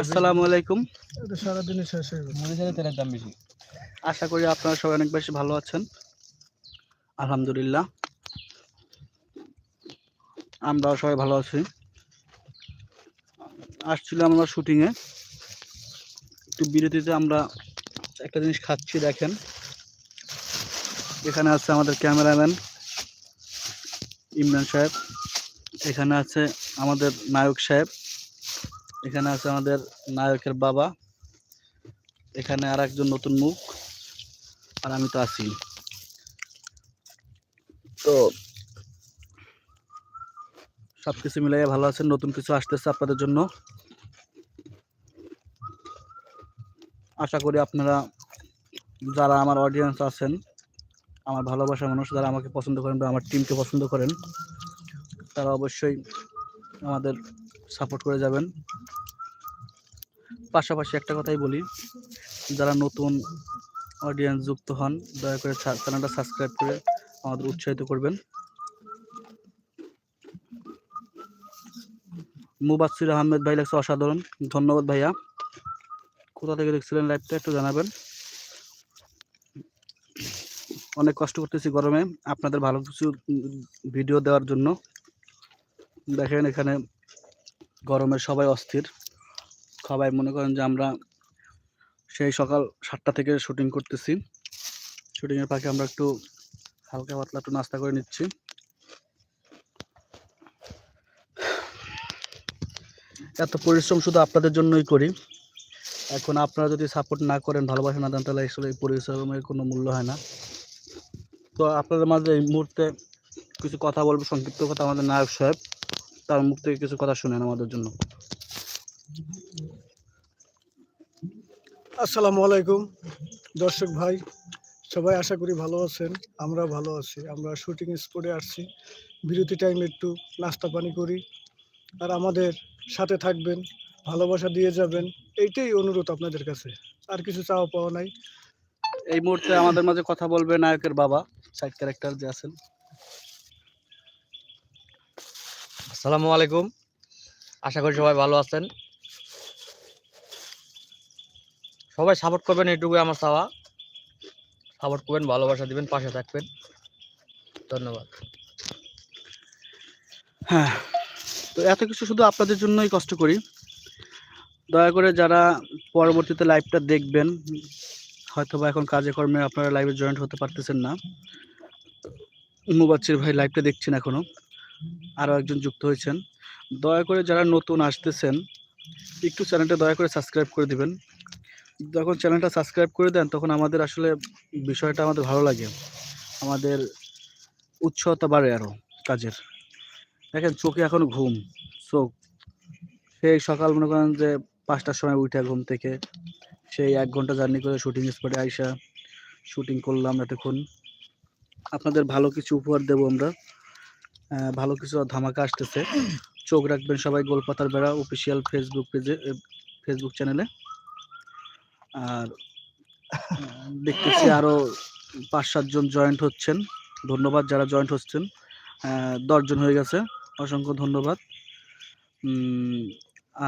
আসসালামু আলাইকুম। এটা সারাদিনে শেষ হয়ে গেল তেলের দাম বেশি। আশা করি আপনারা সবাই অনেক বেশি ভালো আছেন। আলহামদুলিল্লাহ। আমরাও সবাই ভালো আছি। আসছিলাম আমরা শুটিংয়ে একটু বিরতিতে আমরা একটা জিনিস খাচ্ছি দেখেন। এখানে আছে আমাদের ক্যামেরাম্যান ইমরান সাহেব। এখানে আছে আমাদের নায়ক সাহেব। এখানে আছে আমাদের নায়কের বাবা। এখানে আর একজন নতুন মুখ, আর আমি তো আছি। তো সব কিছু মিলাই ভালো আছেন, নতুন কিছু আসতেছে আপনাদের জন্য। আশা করি আপনারা, যারা আমার অডিয়েন্স আছেন, আমার ভালোবাসার মানুষ, যারা আমাকে পছন্দ করেন বা আমার টিমকে পছন্দ করেন, তারা অবশ্যই আমাদের সাপোর্ট করে যাবেন। পাশাপাশি একটা কথাই বলি, যারা নতুন অডিয়েন্স যুক্ত হন, দয়া করে চ্যানেলটা সাবস্ক্রাইব করে আমাদের উৎসাহিত করবেন। মুবাসির আহমেদ ভাই লাগছে অসাধারণ। ধন্যবাদ ভাইয়া। কোথা থেকে দেখছিলেন লাইভটা একটু জানাবেন। অনেক কষ্ট করতেছি গরমে। আপনাদের ভালো কিছু ভিডিও দেওয়ার জন্য। দেখেন এখানে গরমে সবাই অস্থির। সবাই মনে করেন যে আমরা সেই সকাল সাতটা থেকে শুটিং করতেছি। শুটিংয়ের ফাঁকে আমরা একটু হালকা পাতলা একটু নাস্তা করে নিচ্ছি। এত পরিশ্রম শুধু আপনাদের জন্যই করি। এখন আপনারা যদি সাপোর্ট না করেন, ভালোবাসা না দেন, তাহলে আসলে এই পরিশ্রমের কোনো মূল্য হয় না। তো আপনাদের মাঝে এই মুহূর্তে কিছু কথা বলব, সংক্ষিপ্ত কথা আমাদের নায়ক সাহেব। তার মুখ থেকে কিছু কথা শুনেন আমাদের জন্য। আসসালামু আলাইকুম। দর্শক ভাই সবাই আশা করি ভালো আছেন আমরা ভালো আছি। আমরা শুটিং স্পটে আসছি। বিরতি টাইমে একটু নাস্তা পানি করি। আর আমাদের সাথে থাকবেন ভালোবাসা দিয়ে যাবেন এইটাই অনুরোধ আপনাদের কাছে। আর কিছু চাওয়া পাওয়া নাই। এই মুহূর্তে আমাদের মাঝে কথা বলবে নায়কের বাবা সাইড ক্যারেক্টার যে আছেন। আসসালামু আলাইকুম। আশা করি সবাই ভালো আছেন। সবাই সাপোর্ট করবেন এইটুকুই আমার চাওয়া। সাপোর্ট করবেন, ভালোবাসা দিবেন, পাশে থাকবেন। ধন্যবাদ। হ্যাঁ তো এত কিছু শুধু আপনাদের জন্যই কষ্ট করি। দয়া করে যারা পরবর্তীতে লাইভটা দেখবেন হয়তো বা এখন কাজে কর্মে আপনারা লাইভে জয়েন্ট হতে পারতেছেন না। মুবাচ্চির ভাই লাইভটা দেখছেন এখনও। আরও একজন যুক্ত হয়েছেন। দয়া করে যারা নতুন আসতেছেন, একটু চ্যানেলটা দয়া করে সাবস্ক্রাইব করে দিবেন। যখন চ্যানেলটা সাবস্ক্রাইব করে দেন, তখন আমাদের আসলে বিষয়টা আমাদের ভালো লাগে। আমাদের উৎসাহতা বাড়ে আরও কাজের। দেখেন, চোখে এখন ঘুম। চোখ। সেই সকাল মনে করেন যে পাঁচটার সময় উঠে ঘুম থেকে। সেই এক ঘণ্টা জার্নি করে শুটিং স্পটে আইসা শুটিং করলাম এতক্ষণ। আপনাদের ভালো কিছু উপহার দেবো আমরা। ভালো কিছু ধামাকা আসতেছে। চোখ রাখবেন সবাই, গোলপাতার বেড়া অফিসিয়াল ফেসবুক পেজে ফেসবুক চ্যানেলে আর, দেখতেছি আরও পাঁচ সাতজন জয়েন্ট হচ্ছেন। ধন্যবাদ যারা জয়েন্ট হচ্ছেন। দশজন হয়ে গেছে। অসংখ্য ধন্যবাদ।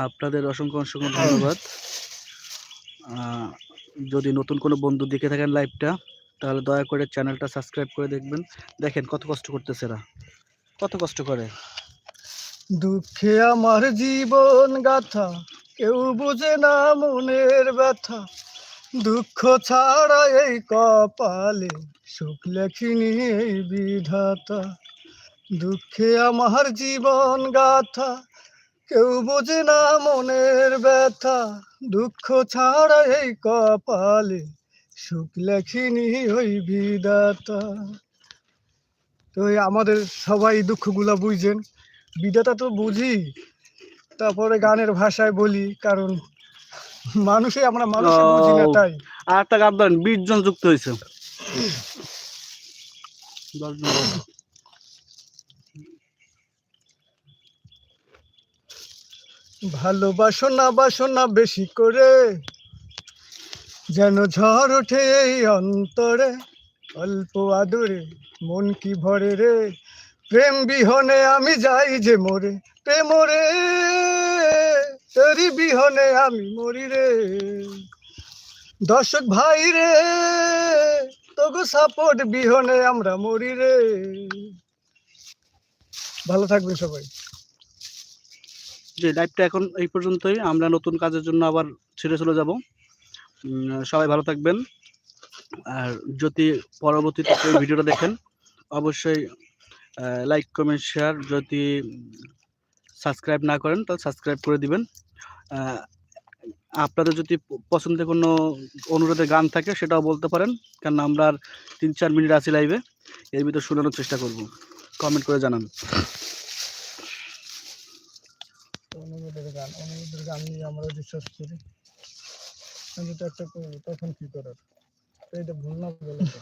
আপনাদের অসংখ্য অসংখ্য ধন্যবাদ। যদি নতুন কোনো বন্ধু দেখে থাকেন লাইভটা তাহলে দয়া করে চ্যানেলটা সাবস্ক্রাইব করে দেখবেন। দেখেন কত কষ্ট করতেছে এরা। কত কষ্ট করে? দুঃখে আমার জীবন গাথা, কেউ বুঝে না মনের ব্যথা। দুঃখ ছাড়া এই কপালে সুখ লেখিনি এই বিধাতা। দুঃখে আমার জীবন গাথা, কেউ বোঝে না মনের ব্যথা। দুঃখ ছাড়া এই কপালে সুখ লেখিনি ওই বিধাতা। তো আমাদের সবাই দুঃখগুলো বুঝছেন বিধাতা তো বুঝি তারপরে গানের ভাষায় বলি কারণ মানুষে আমরা মানুষ বুঝি না তাই। আর একটা গান ধরেন বিশ জন যুক্ত হয়েছে। দশজন বলো। ভালোবাসো না বাসো না বেশি করে যেন ঝড় ওঠে এই অন্তরে। অল্প আদরে মন কি ভরে রে? প্রেম বিহনে আমি যাই যে মোরে, প্রেমরে। তোরই বিহনে আমি মরি রে। দর্শক ভাই রে, তোগো সাপোর্ট বিহনে আমরা মরি রে। ভালো থাকবেন সবাই। যে লাইভটা এখন এই পর্যন্তই। আমরা নতুন কাজের জন্য আবার ছেড়ে চলে যাব। সবাই ভালো থাকবেন। আর যদি পরবর্তীতে কেউ ভিডিওটা দেখেন, অবশ্যই লাইক কমেন্ট শেয়ার যদি সাবস্ক্রাইব না করেন, তাহলে সাবস্ক্রাইব করে দিবেন। আপনাদের যদি পছন্দের কোনো অনুরোধের গান থাকে, সেটাও বলতে পারেন কারণ আমরা আর তিন চার মিনিট আছি লাইভে এর ভিতর শোনানোর চেষ্টা করব। কমেন্ট করে জানান। অনুরোধের আমরা করি। একটা তখন কি করার? এটা ভুল না বলে তো।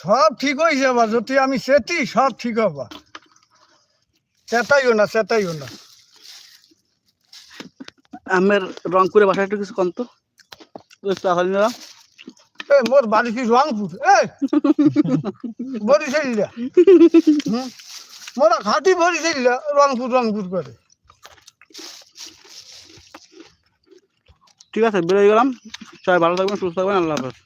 সব ঠিক হয়েছে আবার যদি আমি সেটি সব ঠিক হবা। চেতাইও না চেতাইও না। আমের রংপুরে বাসায় একটু কিছু কন্ত তাহলে নিলাম। এ মোর বাড়ি কি রংপুর? এ বরিশালিয়া হুম ঘাটি ভরি দিল, রংপুর রংপুর করে। ঠিক আছে, বেরোয় গেলাম। সবাই ভালো থাকবেন, সুস্থ থাকবেন, আল্লাহ হাফেজ।